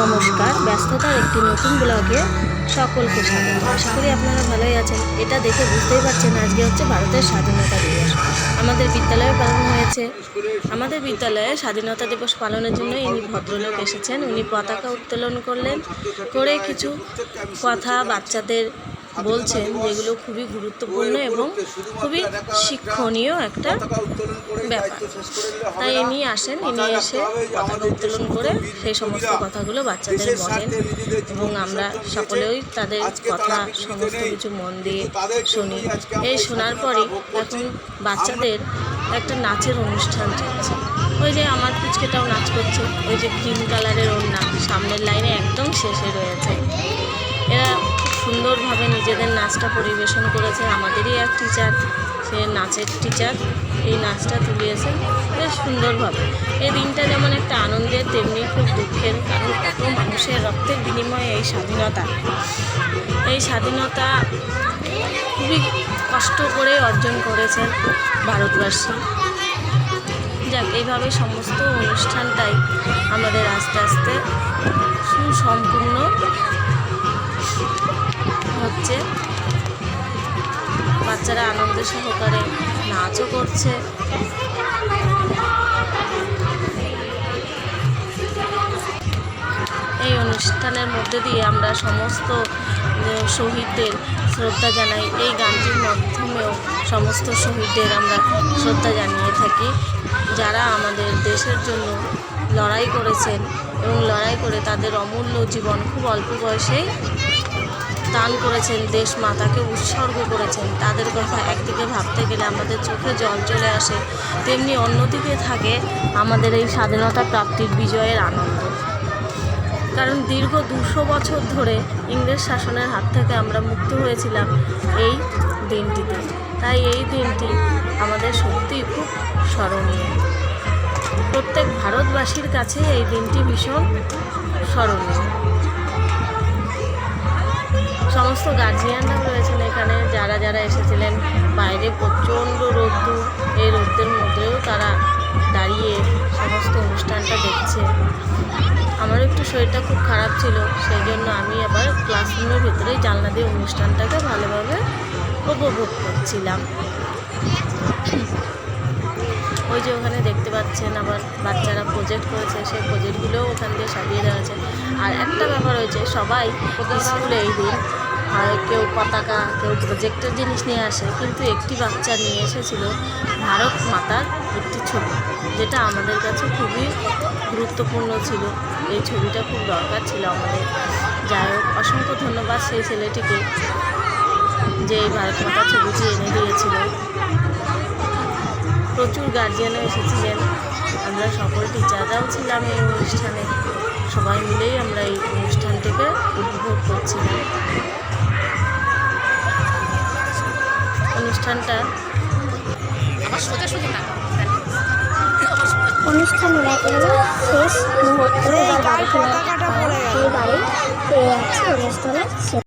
নমস্কার, ব্যস্ততার একটি নতুন ব্লগে সকলকে স্বাগত। আশা করি আপনারা ভালোই আছেন। এটা দেখে বুঝতেই পারছেন, আজকে হচ্ছে ভারতের স্বাধীনতা দিবস। আমাদের বিদ্যালয়ে পালন হয়েছে। আমাদের বিদ্যালয়ে স্বাধীনতা দিবস পালনের জন্য ইনি ভদ্রলোক এসেছেন। উনি পতাকা উত্তোলন করলেন। করে কিছু কথা বাচ্চাদের বলছেন যেগুলো খুবই গুরুত্বপূর্ণ এবং খুবই শিক্ষণীয় একটা ব্যাপার। তাই ইনি আসেন ইনি এসে পতাকা উত্তোলন করে সেই সমস্ত কথাগুলো বাচ্চাদের বলেন এবং আমরা সকলেই তাদের কথা সমস্ত কিছু মন দিয়ে শুনি। এই শোনার পরে এখন বাচ্চাদের একটা নাচের অনুষ্ঠান চলছে। ওই যে আমার পুচকেটাও নাচ করছে। ওই যে গ্রিন কালারের ওড়না সামনের লাইনে একদম শেষে রয়েছে। এরা সুন্দরভাবে নিজেদের নাচটা পরিবেশন করেছে। আমাদেরই এক টিচার সে নাচের টিচার এই নাচটা তুলিয়েছেন বেশ সুন্দরভাবে। এই দিনটা যেমন একটা আনন্দের, তেমনি খুব দুঃখের, কারণ কত মানুষের রক্তের বিনিময়ে এই স্বাধীনতা। এই স্বাধীনতা খুবই কষ্ট করে অর্জন করেছেন ভারতবাসী যাক, এইভাবে সমস্ত অনুষ্ঠানটাই আমাদের আস্তে আস্তে সুসম্পূর্ণ হচ্ছে বাচ্চারা আনন্দ সহকারে নাচও করছে। এই অনুষ্ঠানের মধ্যে দিয়ে আমরা সমস্ত শহীদদের শ্রদ্ধা জানাই। এই গানটির মাধ্যমেও সমস্ত শহীদদের আমরা শ্রদ্ধা জানিয়ে থাকি। যারা আমাদের দেশের জন্য লড়াই করেছেন এবং লড়াই করে তাদের অমূল্য জীবন খুব অল্প বয়সেই দান করেছেন, দেশ মাতাকে উৎসর্গ করেছেন। তাদের কথা একদিকে ভাবতে গেলে আমাদের চোখে জল চলে আসে, তেমনি অন্যদিকে থাকে আমাদের এই স্বাধীনতা প্রাপ্তির বিজয়ের আনন্দ। কারণ দীর্ঘ দুশো বছর ধরে ইংরেজ শাসনের হাত থেকে আমরা মুক্ত হয়েছিলাম এই দিনটিতে। তাই এই দিনটি আমাদের সত্যিই খুব স্মরণীয়। প্রত্যেক ভারতবাসীর কাছে এই দিনটি ভীষণ স্মরণীয়। সমস্ত গার্জিয়ানরাও রয়েছেন এখানে। যারা যারা এসেছিলেন, বাইরে প্রচণ্ড রোদ্দুর এই রোদ্দের মধ্যেও তারা দাঁড়িয়ে সমস্ত অনুষ্ঠানটা দেখছে। আমারও একটু শরীরটা খুব খারাপ ছিল, সেই জন্য আমি আবার ক্লাসরুমের ভেতরেই জানলা দিয়ে অনুষ্ঠানটাকে ভালোভাবে উপভোগ করছিলাম। ওই যে ওখানে দেখতে পাচ্ছেন আবার বাচ্চারা প্রজেক্ট করেছে, সেই প্রজেক্টগুলোও ওখান দিয়ে সাজিয়ে দেওয়া আছে আর একটা ব্যাপার হয়েছে, সবাই স্কুলে এই দিন আর কেউ পতাকা, কেউ প্রজেক্টের জিনিস নিয়ে আসে, কিন্তু একটি বাচ্চা নিয়ে এসেছিল ভারত মাতার একটি ছবি, যেটা আমাদের কাছে খুবই গুরুত্বপূর্ণ ছিল। এই ছবিটা খুব দরকার ছিল আমাদের। যাই হোক, অসংখ্য ধন্যবাদ সেই ছেলেটিকে যে এই ভারত মাতার ছবিটি এনে দিয়েছিল। প্রচুর গার্জিয়ানও এসেছিলেন। আমরা সকল টিচাররাও ছিলাম এই অনুষ্ঠানে। সবাই মিলেই আমরা এই অনুষ্ঠানটিকে উপভোগ করছিলাম। অনুষ্ঠানটা অনুষ্ঠানের একেবারে শেষ মুহূর্তে বাড়ি ফেরার সেই বাড়ি পেয়ে যাচ্ছে অনুষ্ঠানের শেষ